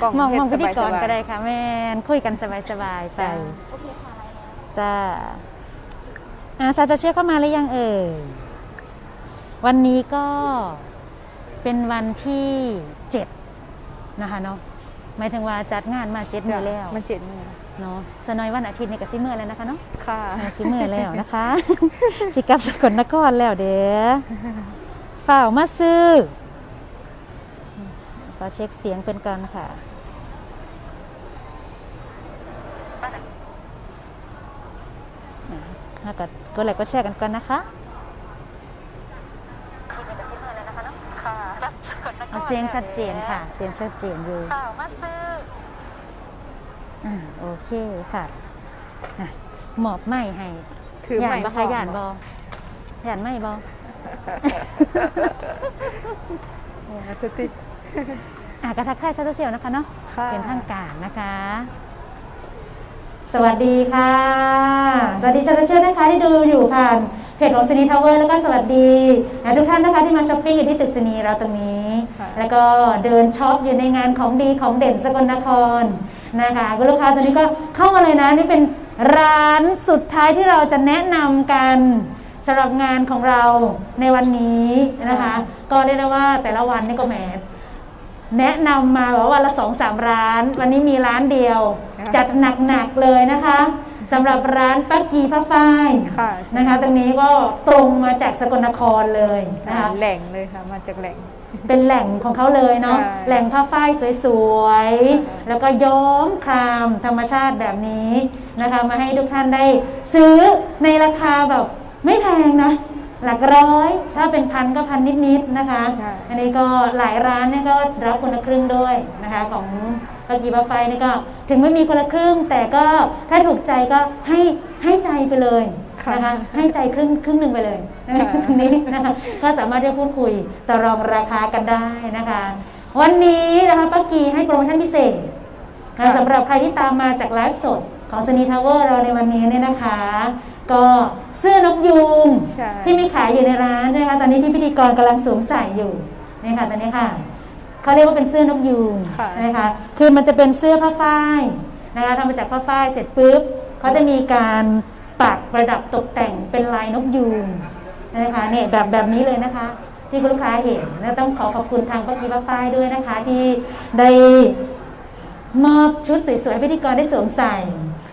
กล่องมองเฮ็มองพิธีกรสบายๆ ก็ได้ค่ะ แม่นคุยกันสบายๆไปจ้าจ้าอาซาจะเชื่อเข้ามาหรือยังเอ่ยวันนี้ก็เป็นวันที่เจ็ดนะคะเนาะหมายถึงว่าจัดงานมาเจ็ดมือแล้วมันเจ็ดมือเนาะสนอยวันอาทิตย์นี่ก็สิมือแล้วนะคะเนาะ ค่ะอ่าสิมือแล้วนะคะ สิกลับสกลนครแล้วเด้อฝ่าวมาซื้อขอเช็คเสียงเป็นกันค่ะ ถ้าก็ก็ไลค์ก็แชร์กันก่อนนะคะค่ะเอาเสียงชัดเจนค่ะ เสียงชัดเจนอยู่ข่าวมาซื้ออ่าโอเคค่ะอะหมอบไม้ให้ถือหยาไม้นบ่คะหยานบอหยานไม่บอโอ้สติกอะกระทักทายโซเชียลนะคะเนาะค่ะ เป็นทางการนะคะ สวัสดีค่ะ สวัสดีชาวเชื่อนะคะที่ดูอยู่ผ่านเพจของซินีทาวเวอร์แล้วก็สวัสดีนะทุกท่านนะคะที่มาช้อปปิ้งอยู่ที่ตึกซินีเราตรงนี้ค่ะแล้วก็เดินช็อปอยู่ในงานของดีของเด่นสกลนครนะคะคุณลูกค้าตอนนี้ก็เข้ามาเลยนะนี่เป็นร้านสุดท้ายที่เราจะแนะนำกันสำหรับงานของเราในวันนี้นะคะ ก็เรียกได้ว่าแต่ละวันนี่ก็แหมแนะนำมาแบบว่าวันละสองสามร้าน วันนี้มีร้านเดียวค่ะ จัดหนักๆเลยนะคะสำหรับร้านป้ากีผ้าฝ้ายค่ะนะคะ ตรงนี้ก็ตรงมาจากสกลนครเลยนะคะแหล่งเลยค่ะ มาจากแหล่ง เป็นแหล่งของเขาเลยเนาะใช่แหล่งผ้าฝ้ายสวยค่ะๆแล้วก็ย้อมครามธรรมชาติแบบนี้นะคะ มาให้ทุกท่านได้ซื้อในราคาแบบไม่แพงนะ หลักร้อย ถ้าเป็นพันก็พันนิดๆนะคะ ใช่ อันนี้ก็หลายร้านเนี่ยก็รับคนละครึ่งด้วยนะคะของปากีบ้าไฟนี่ก็ถึงไม่มีคนละครึ่ง แต่ก็ถ้าถูกใจก็ให้ให้ใจไปเลยค่ะนะคะให้ใจครึ่งครึ่งหนึ่งไปเลยนะคะค่ะ ตรงนี้นะคะก็สามารถที่จะพูดคุยต่อรองราคากันได้นะคะ วันนี้นะคะป้ากีให้โปรโมชั่นพิเศษนะสำหรับใครที่ตามมาจากไลฟ์สดของสนีทาวเวอร์เราในวันนี้เนี่ยนะคะ ก็เสื้อนกยูงใช่ที่มีขายอยู่ในร้านนะคะตอนนี้ที่พิธีกรกำลังสวมใส่อยู่นี่ค่ะตอนนี้ค่ะเขาเรียกว่าเป็นเสื้อนกยูงค่ะนะคะคือมันจะเป็นเสื้อผ้าฝ้ายนะคะทำมาจากผ้าฝ้ายเสร็จปุ๊บเขาจะมีการปักประดับตกแต่งเป็นลายนกยูงนะคะเนี่ยแบบแบบนี้เลยนะคะ ที่คุณลูกค้าเห็นและต้องขอขอบคุณทางป้ากีป้าฝ้ายด้วยนะคะที่ได้มอบชุดสวยๆให้พิธีกรได้สวมใส่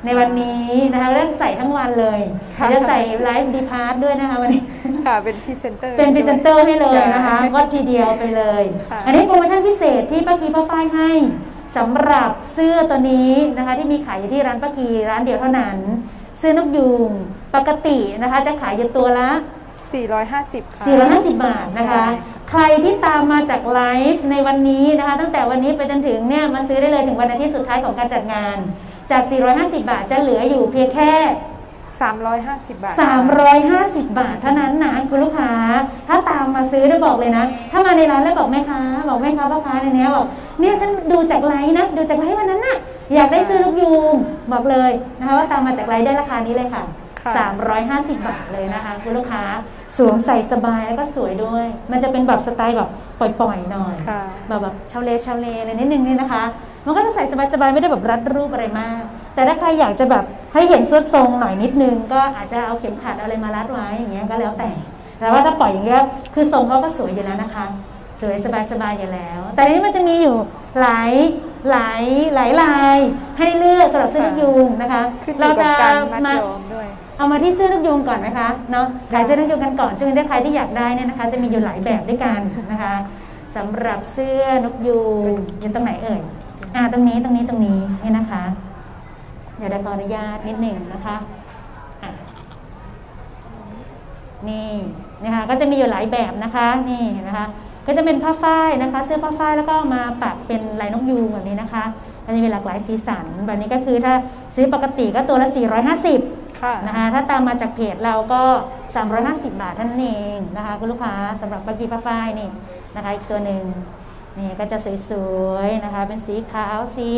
ในวันนี้นะคะเริ่มใส่ทั้งวันเลยค่ะ จะใส่ไลฟ์ดีพาร์ทด้วยนะคะวันนี้ ค่ะเป็นพรีเซนเตอร์ เป็นพรีเซนเตอร์ให้เลยนะคะใช่วัดทีเดียวไปเลย ค่ะ อันนี้โปรโมชั่นพิเศษที่ป้ากีป้าฝ้ายให้สำหรับเสื้อตัวนี้นะคะที่มีขายอยู่ที่ร้านป้ากีร้านเดียวเท่านั้น เสื้อนกยูงปกตินะคะจะขายอยู่ตัวละ 450 ค่ะ 450 บาทนะคะ ใช่ ใครที่ตามมาจากไลฟ์ในวันนี้นะคะ ตั้งแต่วันนี้ไปจนถึงเนี่ยมาซื้อได้เลยถึงวันอาทิตย์สุดท้ายของการจัดงาน จาก 450 บาทจะเหลืออยู่เพียงแค่ 350 บาท 350 บาทเท่านั้นนะคุณลูกค้า ถ้าตามมาซื้อได้บอกเลยนะ ถ้ามาในร้านแล้วบอกแม่ค้าบอกแม่ค้าพ่อค้าในเนี้ยบอกเนี่ยฉันดูจากไลน์นะดูจากไลน์วันนั้นน่ะอยากได้ซื้อลูกยูงบอกเลยนะคะว่าตามมาจากไลน์ได้ราคานี้เลยค่ะค่ะ350 บาทเลยนะคะคุณลูกค้าสวมใส่สบายแล้วก็สวยด้วย มันจะเป็นแบบสไตล์แบบปล่อยๆหน่อยค่ะแบบแบบชาวเลชาวเลอะไรนิดนึงเนี่ยนะคะ มันก็จะใส่สบายๆไม่ได้แบบรัดรูปอะไรมาก แต่ถ้าใครอยากจะแบบให้เห็นสวดทรงหน่อยนิดนึง ก็อาจจะเอาเข็มขัดเอาอะไรมารัดไว้อย่างเงี้ยก็แล้วแต่ แต่ว่าถ้าปล่อยอย่างเงี้ยคือทรงเขาก็สวยอยู่แล้วนะคะ สวยสบายๆอยู่แล้ว แต่ทีนี้มันจะมีอยู่หลายหลายหลายลายให้เลือกสำหรับเสื้อลูกยูงนะคะขึ้นอเรายู่กัจะบการมัดมาย้อมด้วยเอามาที่เสื้อลูกยุงก่อนไหมคะเนาะขายเสื้อลูกยุงกันก่อนใช่ไหมถ้าใครที่อยากได้เนี่ยนะคะ จะมีอยู่หลายแบบด้วยกันนะคะสำหรับเสื้อนกยูงอยู่ตรงไหนเอ่ย อ่าตรงนี้ตรงนี้ตรงนี้นี่นะคะ เดี๋ยวได้ขออนุญาตนิดหนึ่งนะคะอะนี่นะคะก็จะมีอยู่หลายแบบนะคะนี่เห็นะคะก็จะเป็นผ้าฝ้ายนะคะ เสื้อผ้าฝ้ายแล้วก็มาปักเป็นลายนกยูงแบบนี้นะคะมันจะมีหลากหลายสีสันแบบนี้ก็คือถ้าซื้อปกติก็ตัวละ 450ค่ะนะคะถ้าตามมาจากเพจเราก็ 350 บาทเท่านั้นเองนะคะคุณลูกค้าสำหรับปากีฟ้าฝ้ายนี่นะคะอีกตัวหนึ่ง นี่ก็จะสวยๆนะคะ เป็นสีขาวสี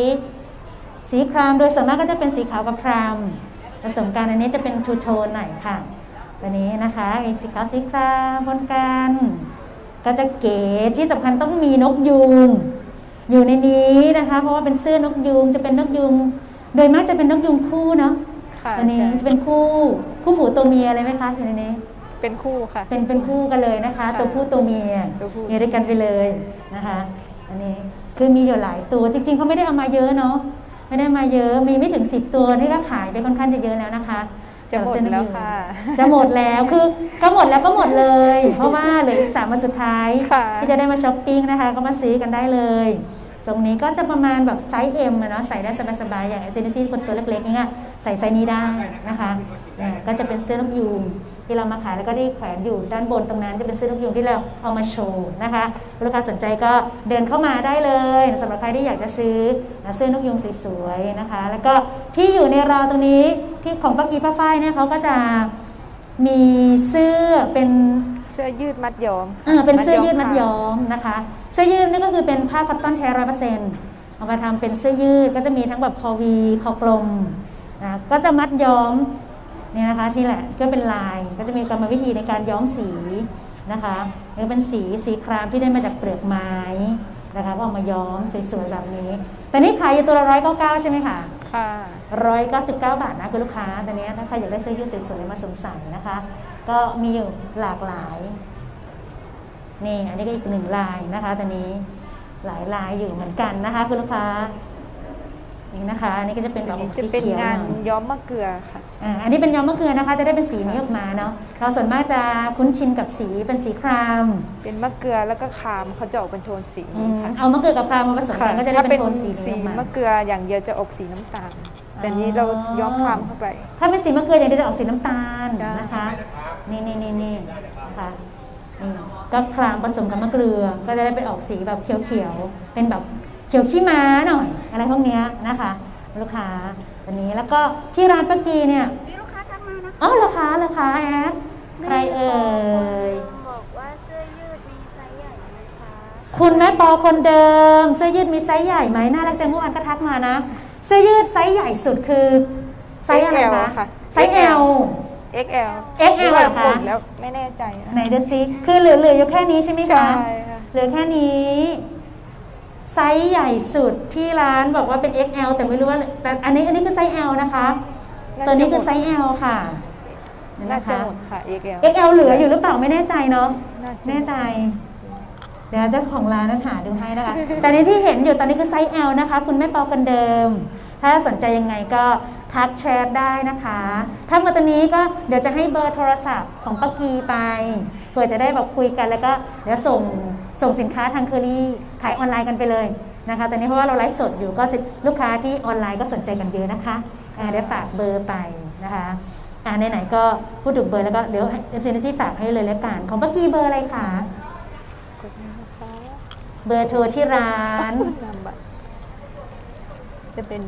สีครามโดยส่วนมากก็จะเป็นสีขาวกับครามผสมกันอันนี้จะเป็นทูโทนหน่อยค่ะตัวนี้นะคะมีสีขาวสีครามปนกันก็จะเก๋ที่สำคัญต้องมีนกยูงอยู่ในนี้นะคะ เพราะว่าเป็นเสื้อนกยูงจะเป็นนกยูงโดยมากจะเป็นนกยูงคู่เนาะค่ะอันนี้ใช่จะเป็นคู่คู่ผูตัวเมียเลยไหมคะอยู่ในนี้ เป็นคู่ค่ะ เป็นเป็นคู่กันเลยนะคะ ค่ะตัวผู้ตัวเมียตัวผู้ อยู่ด้วยกันไปเลยนะคะ อันนี้คือมีอยู่หลายตัวจริงๆเขาไม่ได้เอามาเยอะเนาะไม่ได้มาเยอะมีไม่ถึง 10 ตัวนี่ก็ขายได้ค่อนข้างจะเยอะแล้วนะคะจะหมดสำรับเส้นแล้วนกยูงค่ะ จะหมดแล้วคือก็หมดแล้วก็หมดเลย เพราะว่าเหลืออีกสามวันสุดท้าย ค่ะ ที่จะได้มาช้อปปิ้งนะคะ ก็มาซื้อกันได้เลยทรงนี้ก็จะประมาณแบบไซส์ M อะเนาะใส่ได้สบายๆอย่างไอเซนซี่คนตัวเล็กๆนี่ยใส่ไซส์นี้ได้นะคะเนี่ยก็จะเป็นเสื้อนกยูง ที่เรามาขายแล้วก็ที่แขวนอยู่ด้านบนตรงนั้นจะเป็นเสื้อนกยูงที่เราเอามาโชว์นะคะลูกค้าสนใจก็เดินเข้ามาได้เลยสำหรับใครที่อยากจะซื้อเสื้อนกยูงสวยๆนะคะ แล้วก็ที่อยู่ในราวตรงนี้ที่ของป้ากีฟ้าฝ้ายเนี่ยเขาก็จะมีเสื้อเป็นเสื้อยืดมัดย้อมอ่าเป็นเสื้อยืดมัดค่ะย้อมนะคะ เสื้อยืดนี่ก็คือเป็นผ้าคอตตอนแท้ร้อยเปอร์เซ็นต์เอามาทำเป็นเสื้อยืดก็จะมีทั้งแบบคอวีคอกลมนะก็จะมัดย้อม เนี่ยนะคะที่แหละก็เป็นลายก็จะมีกรรมวิธีในการย้อมสีนะคะนี่ก็เป็นสีสีครามที่ได้มาจากเปลือกไม้นะคะก็เอามาย้อมสวยๆแบบนี้ แต่นี่ขายอยู่ตัวละร้อยเก้าเก้าใช่ไหมคะค่ะร้อยเก้าสิบเก้าบาทนะคุณลูกค้าแต่เนี้ยถ้าใครอยากได้เสื้อยืดสวยๆมาสวมใส่นะคะ ก็มีอยู่หลากหลายนี่อันนี้ก็อีกหนึ่งลายนะคะตอนนี้หลายลายอยู่เหมือนกันนะคะคุณลูกค้า นี่นะคะ อันนี้ก็จะเป็นแบบจะสีเป็นเขียวงานหน่อยย้อมมะเกลือค่ะ อ่าอันนี้เป็นย้อมมะเกลือนะคะ จะได้เป็นสีนี้ออกมาเนาะเราส่วนมากจะคุ้นชินกับสีเป็นสีครามเป็นมะเกลือแล้วก็คามเขาจะออกเป็นโทนสีอืนี้มค่ะเอามะเกลือกับครามมาผสมกันก็จะได้ถ้าเป็นโทนสีนี้สีออกมา มะเกลืออย่างเดียวจะออกสีน้ำตาล แต่นี้อ๋อเราย้อมคามเข้าไป ถ้าเป็นสีมะเกลืออย่างเดียวจะออกสีน้ำตาลใช่นะคะนี่นี่นี่นี่นะคะนี่ก็คลามผสมกับมะเกลือก็จะได้เป็นออกสีแบบเขียวๆเป็นแบบ เขียวขี้ม้าหน่อย อะไรพวกเนี้ยนะคะ ลูกค้าวันนี้แล้วก็ที่ร้านป้ากีเนี่ยมีลูกค้าทักมานะอ๋อเหราคาเหราคาแอดใครเอ่ยบอกว่าเสื้อยืดมีไซส์ใหญ่ไหมคะคุณแม่ปอคนเดิม เสื้อยืดมีไซส์ใหญ่ไหมน่ารักจังเมื่อวานก็ทักมานะ เสื้อยืดไซส์ใหญ่สุดคือไซส์อะไร XL คะค่ะไซส์ L XL XL เหรอคะหมดแล้วไม่แน่ใจนะไหนดูซิ คือเหลือเหลืออยู่แค่นี้ใช่ไหมใช่คะค่ะเหลือแค่นี้ ไซส์ใหญ่สุดที่ร้านบอกว่าเป็น XL แต่ไม่รู้ว่าแต่อันนี้อันนี้คือไซส์ L นะคะตัวนี้คือไซส์ L ค่ะนี่น่านะจะคะ หมดค่ะ XL XL เหลืออยู่หรือเปล่าไม่แน่ใจเนาะ น่าจะแน่ใจ เดี๋ยวเจ้าของร้านนั้นหาดูให้นะคะ แต่ในที่เห็นอยู่ตอนนี้คือไซส์ L นะคะ คุณแม่ปอกันเดิม ถ้าสนใจยังไงก็ทักแชทได้นะคะ ถ้ามาตอนนี้ก็เดี๋ยวจะให้เบอร์โทรศัพท์ของป้ากีไป เพื่อจะได้แบบคุยกันแล้วก็เดี๋ยวส่งส่งสินค้าทางเคอรี่ขายออนไลน์กันไปเลยนะคะตอนนี้เพราะว่าเราไลฟ์สดอยู่ก็สิลูกค้าที่ออนไลน์ก็สนใจกันเยอะนะคะอ่าเดี๋ยวฝากเบอร์ไปนะคะอ่าไหนๆก็พูดถึงเบอร์แล้วก็เดี๋ยวเอ็มซีนซี่ฝากให้เลยแล้วกันของป้ากีเบอร์อะไรคะกดนี้นะคะเบอร์โทรที่ร้านนามบัตรจะเป็น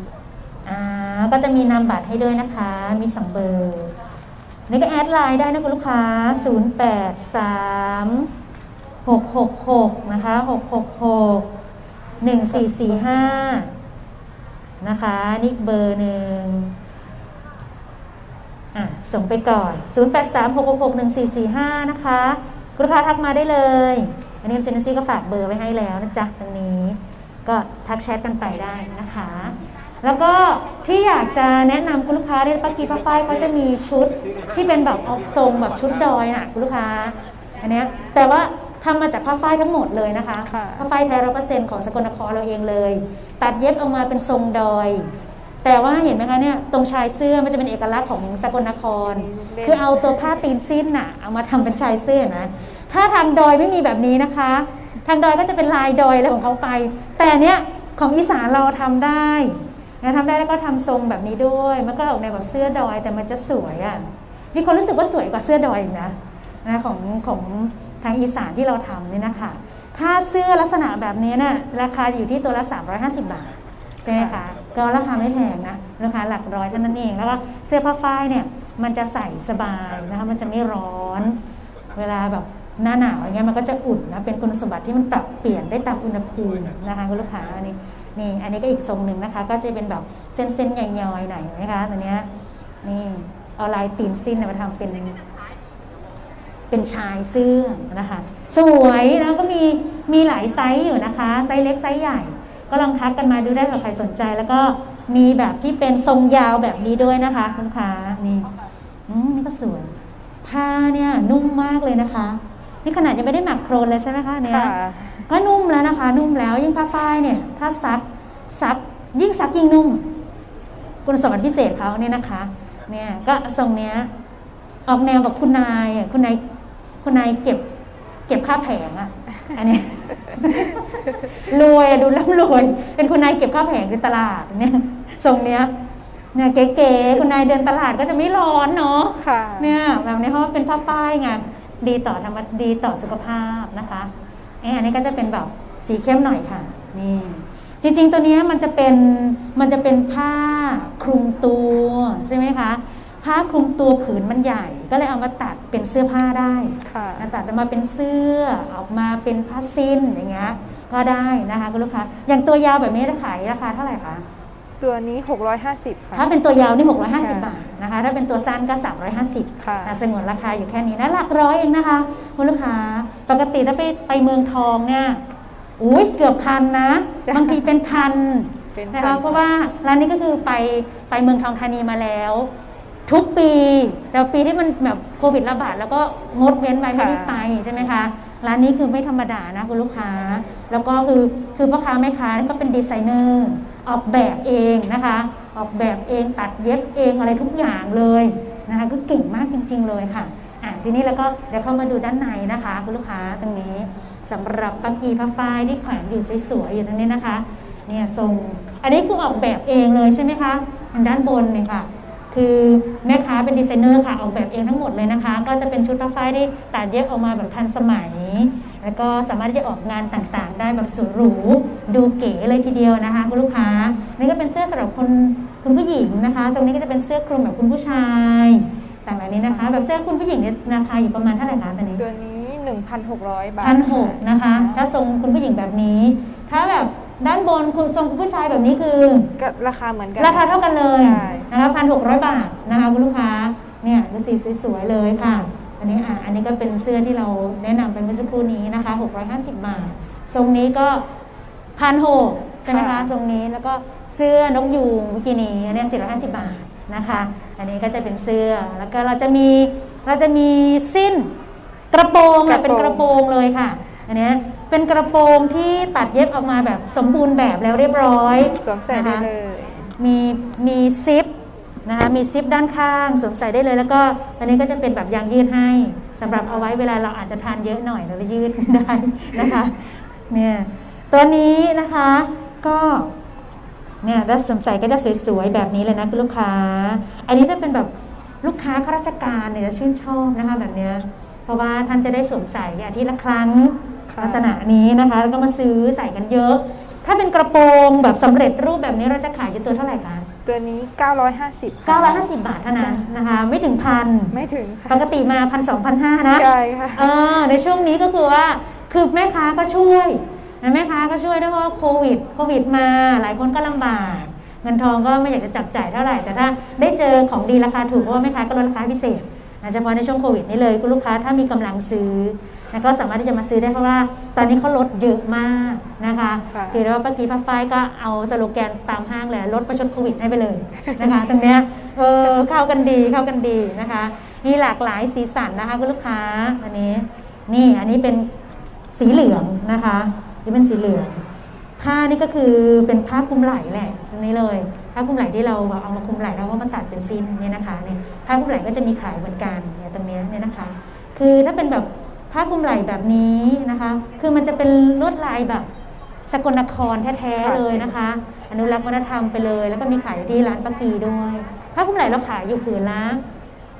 อ่าก็จะมีนามบัตรให้ด้วยนะคะ มีสองเบอร์ นี่ก็แอดไลน์ได้นะคุณลูกค้า 0 8 3 6 6 6 นะคะ 6 6 6 1 4 4 5 นะคะนี่อีกเบอร์หนึ่งอะ ส่งไปก่อน 0 8 3 6 6 6 1 4 4 5 นะคะ คุณลูกค้าทักมาได้เลย อันนี้เซนซี่ก็ฝากเบอร์ไว้ให้แล้วนะจ๊ะตรงนี้ ก็ทักแชทกันไปได้นะคะ แล้วก็ที่อยากจะแนะนำคุณลูกค้าเนี่ยป้ากีป้าฝ้ายเขาจะมีชุดที่เป็นแบบออกทรงแบบชุดดอยน่ะคุณลูกค้าอันเนี้ยแต่ว่าทำมาจากผ้าฝ้ายทั้งหมดเลยนะคะค่ะผ้าฝ้ายแท้ร้อเปอร์เซ็นต์ของสกลนครเราเองเลย ตัดเย็บออกมาเป็นทรงดอย แต่ว่าเห็นไหมคะเนี่ยตรงชายเสื้อมันจะเป็นเอกลักษณ์ของสกลนคร คือเอาตัวผ้าตีนสิ้นน่ะเอามาทำเป็นชายเสื้อนะถ้าทางดอยไม่มีแบบนี้นะคะ ทางดอยก็จะเป็นลายดอยอะไรของเขาไป แต่เนี้ยของอีสานเราทำได้ นะทำได้แล้วก็ทำทรงแบบนี้ด้วย มันก็ออกในแบบเสื้อดอยแต่มันจะสวยอะมีคนรู้สึกว่าสวยกว่าเสื้อดอยอีกนะนะของของทางอีสานที่เราทำเนี่ยนะคะถ้าเสื้อลักษณะแบบนี้น่ะราคาอยู่ที่ตัวละ 350 บาทใช่ไหมคะก็ราคาไม่แพงนะราคาหลักร้อยเท่านั้นเอง แล้วก็เสื้อผ้าฝ้ายเนี่ยมันจะใส่สบายนะคะมันจะไม่ร้อน เวลาแบบหน้าหนาวอย่างเงี้ยมันก็จะอุ่นนะเป็นคุณสมบัติที่มันปรับเปลี่ยนได้ตามอุณหภูมินะคะคุณลูกค้าอันนี้ นี่อันนี้ก็อีกทรงหนึ่งนะคะ ก็จะเป็นแบบเส้นๆใหญ่ๆหน่อยเห็นะคะตัวเนี้ยนี่เอาลายตีนสิ้นมาทำเป็นเป็นชายเสื้อนะคะสวยแล้วก็มีมีหลายไซส์อยู่นะคะ ไซส์เล็กไซส์ใหญ่ ก็ลองทักกันมาดูได้กับใครสนใจ แล้วก็มีแบบที่เป็นทรงยาวแบบนี้ด้วยนะคะคุณค้านี่อืมนี่ก็สวยผ้าเนี่ยนุ่มมากเลยนะคะ นี่ขนาดยังไม่ได้หมักโครนเลยใช่ไหมคะเนี่ย ก็นุ่มแล้วนะคะ นุ่มแล้วยิ่งผ้าฝ้ายเนี่ยถ้าซักซักยิ่งซักยิ่งนุ่ม คุณสมบัติพิเศษเขาเนี่ยนะคะเนี่ยก็ทรงเนี้ยออกแนวแบบคุณนายอะคุณนายคุณนายเก็บเก็บค่าแผงอะอันเนี้ยรวยอะดูร่ำรวย เป็นคุณนายเก็บค่าแผงในตลาดเนี่ยทรงเนี้ยเนี่ยเก๋ๆคุณนายเดินตลาดก็จะไม่ร้อนเนาะค่ะเนี่ยแบบนี้เพราะว่าเป็นผ้าป้ายไงดีต่อธรรมดีต่อสุขภาพนะคะ เอะอันนี้ก็จะเป็นแบบสีเข้มหน่อยค่ะนี่จริงๆตัวเนี้ยมันจะเป็นมันจะเป็นผ้าคลุมตัวใช่ไหมคะผ้าคลุมตัวผืนมันใหญ่ ก็เลยเอามาตัดเป็นเสื้อผ้าได้ค่ะตัดออกมาเป็นเสื้อออกมาเป็นผ้าสิ้นอย่างเงี้ยก็ได้นะคะคุณลูกค้าอย่างตัวยาวแบบนี้จะขายราคาเท่าไหร่คะ ตัวนี้ 650 ค่ะ ถ้าเป็นตัวยาวนี่ 650ใช่บาทนะคะ ถ้าเป็นตัวสั้นก็ 350ค่ะอะสงวนราคาอยู่แค่นี้นะหลักร้อยเองนะคะคุณลูกค้าปกติถ้าไปไปเมืองทองเนี่ยอุ้ยเกือบพันนะจ้ะบางทีเป็นพันเป็นนะพัคะนเพราะว่าร้านนี้ก็คือไปไปเมืองทองธานีมาแล้ว ทุกปีแต่ปีที่มันแบบโควิดระบาดแล้วก็งดเว้นไปไม่ได้ไปใช่ไหมคะร้านนี้คือไม่ธรรมดานะคุณลูกค้า แล้วก็คือคือพ่อค้าแม่ค้านี่ก็เป็นดีไซเนอร์ ออกแบบเองนะคะ ออกแบบเองตัดเย็บเองอะไรทุกอย่างเลยนะคะคือเก่งมากจริง ๆ เลยค่ะอะทีนี้แล้วก็เดี๋ยวเข้ามาดูด้านในนะคะคุณลูกค้าตรงนี้สำหรับปักกีผ้าฝ้ายที่แขวนอยู่สวยๆอยู่ตรงนี้นะคะเนี่ยทรงอันนี้คือออกแบบเองเลยใช่ไหมคะทางด้านบนเนี่ยค่ะคือแม่ค้าเป็นดีไซเนอร์ค่ะออกแบบเองทั้งหมดเลยนะคะ ก็จะเป็นชุดผ้าฝ้ายที่ตัดเย็บออกมาแบบทันสมัย แล้วก็สามารถที่จะออกงานต่างๆ ได้แบบสวยหรูดูเก๋เลยทีเดียวนะคะคุณลูกค้านี่ก็เป็นเสื้อสำหรับคนคุณผู้หญิงนะคะตรงนี้ก็จะเป็นเสื้อคลุมแบบคุณผู้ชายต่างๆนี้นะคะ แบบเสื้อคุณผู้หญิงเนี่ยราคาอยู่ประมาณเท่าไหร่คะตอนนี้ตัวนี้ 1,600 บาทพันหกนะคะ ถ้าทรงคุณผู้หญิงแบบนี้ ถ้าแบบด้านบนคุณทรงคุณผู้ชายแบบนี้คือก็ราคาเหมือนกันราคาเท่ากันเลยใช่นะคะพันหกร้อยบาทนะคะคุณลูกค้าเนี่ยดูสีสวยๆเลยค่ะ อันนี้อะอันนี้ก็เป็นเสื้อที่เราแนะนำไปเมื่อสักครู่นี้นะคะ650 บาท ทรงนี้ก็พันหกใช่ไหมคะทรงนี้แล้วก็เสื้อนกยูงบิกินี่อันนี้450 บาทนะคะ อันนี้ก็จะเป็นเสื้อแล้วก็เราจะมีเราจะมีสิ้นกระโปรงอะเป็นกระโปรงเลยค่ะ อันเนี้ยเป็นกระโปรงที่ตัดเย็บออกมาแบบสมบูรณ์แบบแล้วเรียบร้อยสวมใส่ได้เลย มีมีซิป นะคะมีซิปด้านข้างสวมใส่ได้เลย แล้วก็อันนี้ก็จะเป็นแบบยางยืดให้สำหรับเอาไว้เวลาเราอาจจะทานเยอะหน่อยเราก็ยืดได้นะคะเนี่ยตัวนี้นะคะก็เนี่ยถ้าสวมใส่ก็จะสวยๆแบบนี้เลยนะคุณลูกค้า อันนี้จะเป็นแบบลูกค้าข้าราชการเนี่ยจะชื่นชอบนะคะแบบเนี้ยเพราะว่าท่านจะได้สวมใส่อาทิตย์ละครั้งค่ะลักษณะนี้นะคะแล้วก็มาซื้อใส่กันเยอะ ถ้าเป็นกระโปรงแบบสำเร็จรูปแบบนี้เราจะขายอยู่ตัวเท่าไหร่คะ ตัวนี้ 950ค่ะ950 บาทเท่านั้นนะคะ ไม่ถึงพันไม่ถึงปค่ะกติมาพันสองพันห้านะใช่ค่ะ เออในช่วงนี้ก็คือว่าคือแม่ค้าก็ช่วยนะแม่ค้าก็ช่วยด้วยเพราะว่าโควิดโควิดมาหลายคนก็ลำบาก เงินทองก็ไม่อยากจะจับจ่ายเท่าไหร่ แต่ถ้าได้เจอของดีราคาถูกเพราะว่าแม่ค้าก็ลดราคาพิเศษนะ เฉพาะในช่วงโควิดนี่เลยคุณลูกค้าถ้ามีกำลังซื้อนะก็สามารถที่จะมาซื้อได้เพราะว่า ตอนนี้เขาลดเยอะมากนะคะค่ะถือได้ว่าป้ากีฟ้าฝ้ายก็เอาสโลแกนตามห้างเลยลดประชดโควิดให้ไปเลยนะคะตรงเนี้ยเออเข้ากันดีเข้ากันดีนะคะ มีหลากหลายสีสันนะคะคุณลูกค้าอันนี้ นี่อันนี้เป็นสีเหลืองนะคะนี่เป็นสีเหลืองผ้านี่ก็คือเป็นผ้าคลุมไหล่แหละตรงนี้เลยผ้าคลุมไหล่ที่เราแบบเอามาคลุมไหล่แล้วก็มาตัดเป็นซินเนี่ยนะคะเนี่ย ผ้าคลุมไหล่ก็จะมีขายเหมือนกันเนี่ยตรงเนี้ยเนี่ยนะคะ คือถ้าเป็นแบบผ้าคลุมไหล่แบบนี้นะคะ คือมันจะเป็นลวดลายแบบสกลนครแท้ๆค่ะเลยนะคะ อนุรักษ์วัฒนธรรมไปเลย แล้วก็มีขายที่ร้านปักกีด้วยผ้าคลุมไหล่เราขายอยู่ผืนละ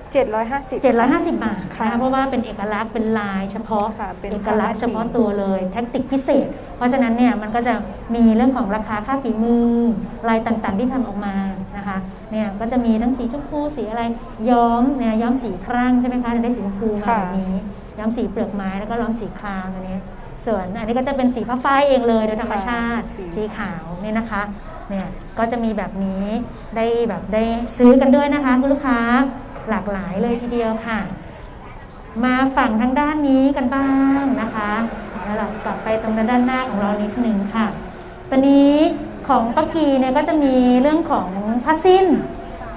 750 750 บาทค่ะนะคะเพราะว่าเป็นเอกลักษณ์เป็นลายเฉพาะค่ะเป็นเอกลักษณ์ผ้าเฉพาะตัวเลยแท็กติกพิเศษ เพราะฉะนั้นเนี่ยมันก็จะมีเรื่องของราคาค่าฝีมือลายต่างๆที่ทำออกมานะคะ เนี่ยก็จะมีทั้งสีชมพูสีอะไรย้อมเนี่ยย้อมสีครั่งใช่ไหมคะได้สีชมพูมาค่ะแบบนี้ ย้อมสีเปลือกไม้แล้วก็ย้อมสีครามอันนี้ส่วนอันนี้ก็จะเป็นสีฟ้าฝ้ายเองเลยโดยธรรมชาติสีสีขาวเนี่ยนะคะเนี่ยก็จะมีแบบนี้ได้แบบได้ซื้อกันด้วยนะคะคุณลูกค้าหลากหลายเลยทีเดียวค่ะ มาฝั่งทางด้านนี้กันบ้างนะคะแล้วเรากลับไปตรงด้านหน้าของเรานิดหนึ่งค่ะ ตอนนี้ ของปักกีเนี่ยก็จะมีเรื่องของผ้าสิ้น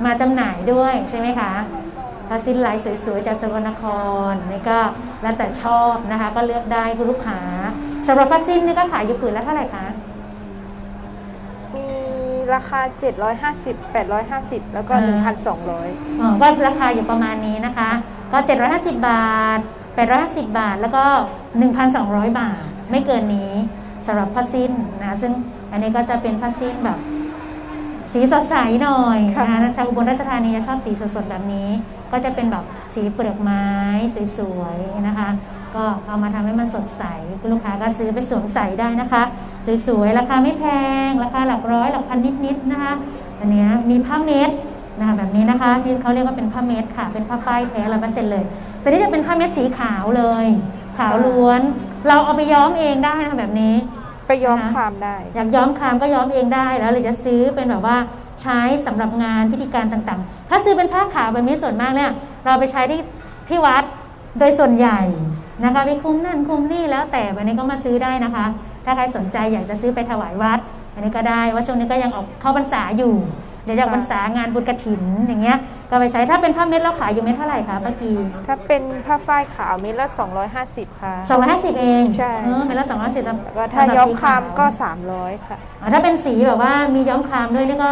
มาจำหน่ายด้วยใช่ไหมคะผ้าสิ้นลายสวยๆจากสกลนครนี่ก็แล้วแต่ชอบนะคะก็เลือกได้คุณลูกค้าสำหรับผ้าสิ้นนี่ก็ขายอยู่ผืนละเท่าไหร่คะมีราคา 750 850 แล้วก็อ่า1,200อ๋อก็ราคาอยู่ประมาณนี้นะคะ ก็ 750 บาท 850 บาทแล้วก็ 1,200 บาท ไม่เกินนี้สำหรับผ้าสิ้นนะซึ่ง อันนี้ก็จะเป็นผ้าสิ้นแบบ สีสดใสหน่อยค่ะนะชาวอุบลราชธานีจะชอบสีสดๆแบบนี้ ก็จะเป็นแบบสีเปลือกไม้สวยๆนะคะ ก็เอามาทำให้มันสดใสคุณลูกค้าก็ซื้อไปสวมใส่ได้นะคะ สวยๆราคาไม่แพงราคาหลักร้อยหลักพันนิดๆนะคะอันเนี้ยมีผ้าเม็ดนะคะแบบนี้นะคะที่เขาเรียกว่าเป็นผ้าเม็ดค่ะ เป็นผ้าฝ้ายแท้ร้อยเปอร์เซ็นต์เลยแต่นี่จะเป็นผ้าเม็ดสีขาวเลย ขาวล้วน เราเอาไปย้อมเองได้นะคะแบบนี้ ไปย้อมนะคะครามได้ อยากย้อมครามก็ย้อมเองได้แล้วหรือจะซื้อเป็นแบบว่าใช้สำหรับงานพิธีการต่างๆ ถ้าซื้อเป็นผ้าขาวแบบนี้ส่วนมากเนี่ยเราไปใช้ที่ที่วัดโดยส่วนใหญ่นะคะไปคุมนั่นคุมนี่แล้วแต่วันนี้ก็มาซื้อได้นะคะ ถ้าใครสนใจอยากจะซื้อไปถวายวัดอันนี้ก็ได้ว่าช่วงนี้ก็ยังออกเข้าพรรษาอยู่ เดี๋ยวจะออกพรรษางานบุญกระถินอย่างเงี้ยก็ไปใช้ถ้าเป็นผ้าเม็ดเราขายอยู่เม็ดเท่าไหร่คะป้ากีถ้าเป็นผ้าฝ้ายขาวเม็ดละ 250 ค่ะสองร้อยห้าสิบเองใช่เออเม็ดละสองร้อยสิบแล้วก็ถ้าย้อมครามก็ 300 ค่ะอ่าถ้าเป็นสีแบบว่ามีย้อมครามด้วยนี่ก็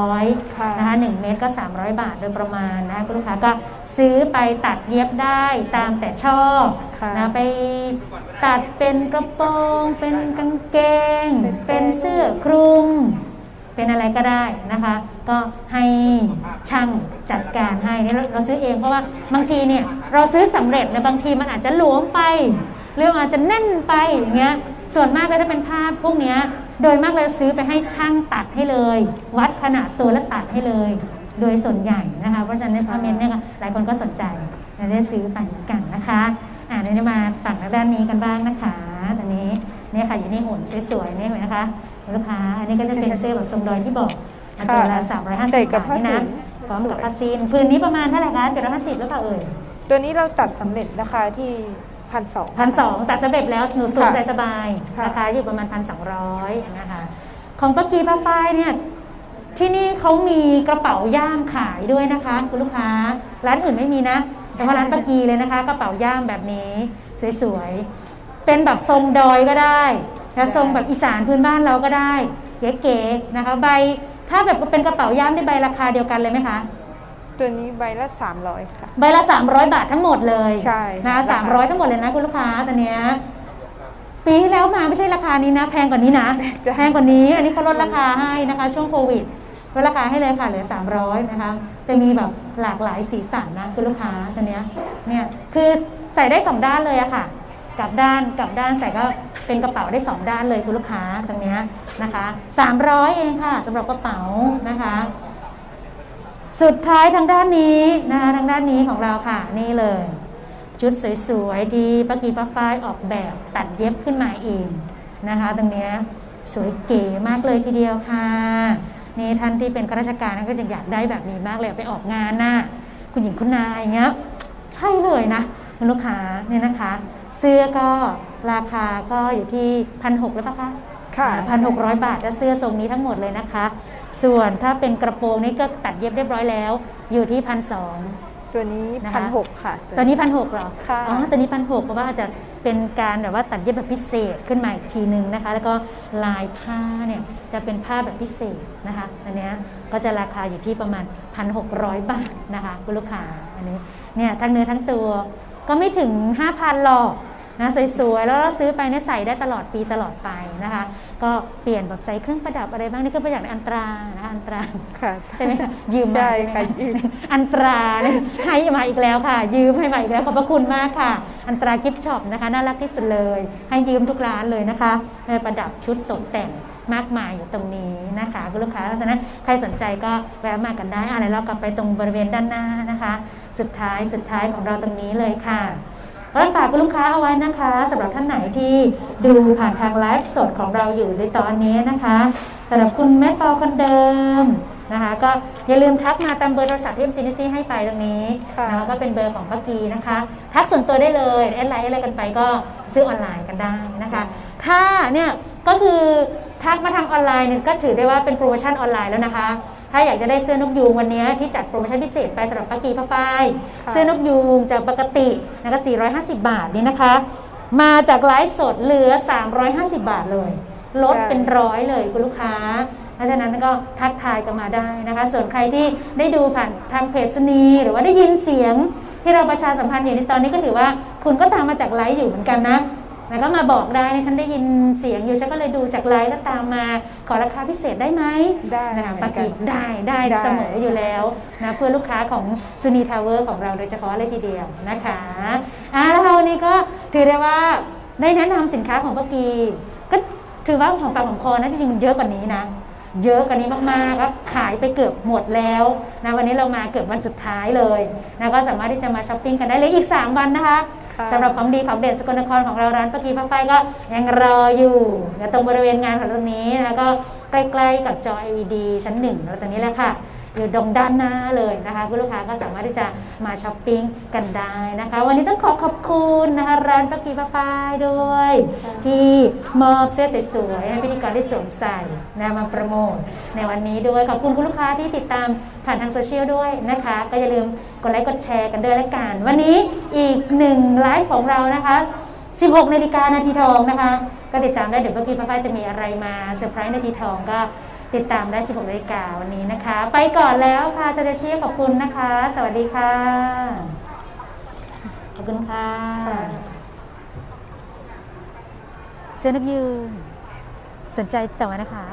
300ค่ะนะคะ1เมตรก็ 300 บาทโดยประมาณนะคะคุณลูกค้าก็ซื้อไปตัดเย็บได้ตามแต่ชอบค่ะนะไปตัดเป็นกระโปรง เป็นกางเกง เป็นเป็นเสื้อคลุม เป็นอะไรก็ได้นะคะ ก็ให้ช่างจัดการให้นี่เราเราซื้อเองเพราะว่าบางทีเนี่ยเราซื้อสำเร็จเนี่ยบางทีมันอาจจะหลวมไปเรื่องอาจจะแน่นไปอย่างเงี้ยส่วนมากเลยถ้าเป็นผ้าพวกเนี้ยโดยมากเราซื้อไปให้ช่างตัดให้เลย วัดขนาดตัวแล้วตัดให้เลย โดยส่วนใหญ่นะคะเพราะฉะนั้นในพาเมนเนี่ยหลายคนก็สนใจและได้ซื้อไปเหมือนกันนะคะอ่าเดี๋ยวจะมาฝั่งทางด้านนี้กันบ้างนะคะตอนนี้ เนี่ยค่ะอยู่ในหุ่นสวยๆเนี่ยเห็นไหมนะคะลูกค้าอันนี้ก็จะเป็นเสื้อแบบทรงดอยที่บอกอันตัวละค่ะสามร้อยห้าใส่สิบกับบาทผ้านี่นะถุงพร้อมกับสวยผ้าซีนพื้นนี้ประมาณเท่าไหร่คะเจ็ดร้อยห้าสิบหรือเปล่าเอ่ยตัวนี้เราตัดสำเร็จราคาที่พันสองพันสองตัดสำเร็จแล้วหนูสวมค่ะใจสบายค่ะราคาอยู่ประมาณพันสองร้อยนะคะของป้ากีผ้าฝ้ายเนี่ยที่นี่เขามีกระเป๋าย่ามขายด้วยนะคะคุณลูกค้า ร้านอื่นไม่มีนะแต่ว่าร้านป้ากีเลยนะคะ กระเป๋าย่ามแบบนี้ สวยๆ เป็นแบบทรงดอยก็ได้แล้วทรงแบบอีสานพื้นบ้านเราก็ได้เก๋ๆนะคะ ใบถ้าแบบเป็นกระเป๋าย่ามในใบราคาเดียวกันเลยไหมคะตัวนี้ใบละ 300 ค่ะ ใบละ 300 บาททั้งหมดเลยใช่นะราคาสามร้อยทั้งหมดเลยนะคุณลูกค้าตอนเนี้ยปีที่แล้วมาไม่ใช่ราคานี้นะ แพงกว่านี้นะจ้ะแพงกว่านี้ อันนี้เขาลดราคาให้นะคะ ช่วงโควิดลดราคาให้เลยค่ะเหลือ 300 นะคะ จะมีแบบหลากหลายสีสันนะคุณลูกค้าตอนเนี้ยเนี่ยคือใส่ได้สองด้านเลยอะค่ะ กลับด้านกลับด้านใส่ก็เป็นกระเป๋าได้สองด้านเลยคุณลูกค้าตรงเนี้ยนะคะ300 เองค่ะสำหรับกระเป๋านะคะ สุดท้ายทางด้านนี้นะคะทางด้านนี้ของเราค่ะนี่เลย ชุดสวยๆที่ป้ากีป้าฝ้ายออกแบบตัดเย็บขึ้นมาเองนะคะ ตรงเนี้ยสวยเก๋มากเลยทีเดียวค่ะนี่ท่านที่เป็นข้าราชการก็จะอยากได้แบบนี้มากเลยไปออกงานน่ะคุณหญิงคุณนายอย่างเงี้ยใช่เลยนะคุณลูกค้าเนี่ยนะคะ เสื้อก็ราคาก็อยู่ที่พันหกแล้วปะคะค่ะพันหกร้อยบาทและเสื้อทรงนี้ทั้งหมดเลยนะคะ ส่วนถ้าเป็นกระโปรงนี่ก็ตัดเย็บเรียบร้อยแล้ว อยู่ที่พันสองตัวนี้นะคะพันหกค่ะ ตัวนี้พันหกหรอค่ะอ๋อตัวนี้พันหกเพราะว่าอาจจะเป็นการแบบว่าตัดเย็บแบบพิเศษขึ้นมาอีกทีนึงนะคะ แล้วก็ลายผ้าเนี่ยจะเป็นผ้าแบบพิเศษนะคะ อันเนี้ยก็จะราคาอยู่ที่ประมาณ 1,600 บาทนะคะคุณลูกค้าอันนี้เนี่ยทั้งเนื้อทั้งตัวก็ไม่ถึง 5,000หรอก นะสวยๆแล้วเราซื้อไปเนี่ยใส่ได้ตลอดปีตลอดไปนะคะ ก็เปลี่ยนแบบใส่เครื่องประดับอะไรบ้างนี่เครื่องประดับอันตรานะคะอันตราค่ะใช่ไหมคะยืมมาใช่ใช่ไหมค่ะยืมอันตราเนี่ยให้มาอีกแล้วค่ะ ยืมให้มาอีกแล้วขอบพระคุณมากค่ะ อันตรากิฟต์ช็อปนะคะน่ารักที่สุดเลย ให้ยืมทุกร้านเลยนะคะให้ประดับชุดตกแต่งมากมายอยู่ตรงนี้นะคะคุณลูกค้าเพราะฉะนั้นใครสนใจก็แวะมากันได้อะเดี๋ยวเรากลับไปตรงบริเวณด้านหน้านะคะ สุดท้ายสุดท้ายของเราตรงนี้เลยค่ะ ก็ฝากคุณลูกค้าเอาไว้นะคะสำหรับท่านไหนที่ดูผ่านทางไลฟ์สดของเราอยู่ในตอนนี้นะคะสำหรับคุณแม่ปอคนเดิมนะคะก็อย่าลืมทักมาตามเบอร์โทรศัพท์ที่เอ็มซีนีซีให้ไปตรงนี้ค่ะนะคะก็เป็นเบอร์ของป้ากีนะคะ ทักส่วนตัวได้เลยแอดไลน์อะไรกันไปก็ซื้อออนไลน์กันได้นะคะถ้าเนี่ยก็คือทักมาทางออนไลน์เนี่ยก็ถือได้ว่าเป็นโปรโมชั่นออนไลน์แล้วนะคะ ถ้าอยากจะได้เสื้อนกยูงวันนี้ที่จัดโปรโมชั่นพิเศษไปสำหรับป้ากีป้าฝ้ายค่ะเสื้อนกยูงจากปกตินะคะ450 บาทนี่นะคะ มาจากไลฟ์สดเหลือ 350 บาทเลย ลดเป็นร้อยเลยคุณลูกค้าเพราะฉะนั้นก็ทักทายกันมาได้นะคะ ส่วนใครที่ได้ดูผ่านทางเพจสนี หรือว่าได้ยินเสียงที่เราประชาสัมพันธ์อยู่ในตอนนี้ก็ถือว่าคุณก็ตามมาจากไลฟ์อยู่เหมือนกันนะ แล้วก็มาบอกได้นะฉันได้ยินเสียงอยู่ฉันก็เลยดูจากไลฟ์แล้วตามมา ขอราคาพิเศษได้ไหมได้นะคะเหมืปาอนกักีนได้ได้ได้เสมออยู่แล้วนะเพื่อลูกค้าของซูนีทาวเวอร์ของเราโดยเฉพาะเลยทีเดียวนะคะอ่าแล้ววันนี้ก็ถือได้ว่าได้แนะนำสินค้าของปากีก็ถือว่าของปากของคอนะจริงๆมันเยอะกว่านี้นะเยอะกว่านี้มากๆครับขายไปเกือบหมดแล้วนะวันนี้เรามาเกือบวันสุดท้ายเลยนะก็สามารถที่จะมาช้อปปิ้งกันได้เลยอีก 3 วันนะคะค่ะ สำหรับของดีของเด่นสกลนครของเราร้านปากีผ้าไฟก็ยังรออยู่ตรงบริเวณงานของตรงนี้นะคะก็ใกล้ๆกับจอ LED ชั้นหนึ่งแล้วตรงนี้แหละค่ะ อยู่ตรงด้านหน้าเลยนะคะคุณลูกค้าก็สามารถที่จะมาช้อปปิ้งกันได้นะคะ วันนี้ต้องขอขอบคุณนะคะร้านปากีผ้าไฟด้วย ที่มอบเสื้อสวยๆให้พิธีกรได้สวมใส่นะมาโปรโมทในวันนี้ด้วยขอบคุณคุณลูกค้าที่ติดตามผ่านทางโซเชียลด้วยนะคะ ก็อย่าลืมกดไลค์กดแชร์กันด้วยละกัน วันนี้อีกหนึ่งไลฟ์ของเรานะคะ 16นาฬิกานาทีทองนะคะ ก็ติดตามได้เดี๋ยวเมื่อกี้ป้าฝ้ายจะมีอะไรมาเซอร์ไพรส์นาทีทองก็ ติดตามได้ 16นาฬิกาวันนี้นะคะ ไปก่อนแล้วค่ะเจเดเชียขอบคุณนะคะ สวัสดีค่ะ ขอบคุณค่ะ เสื้อนกยืนสนใจต่อมานะคะ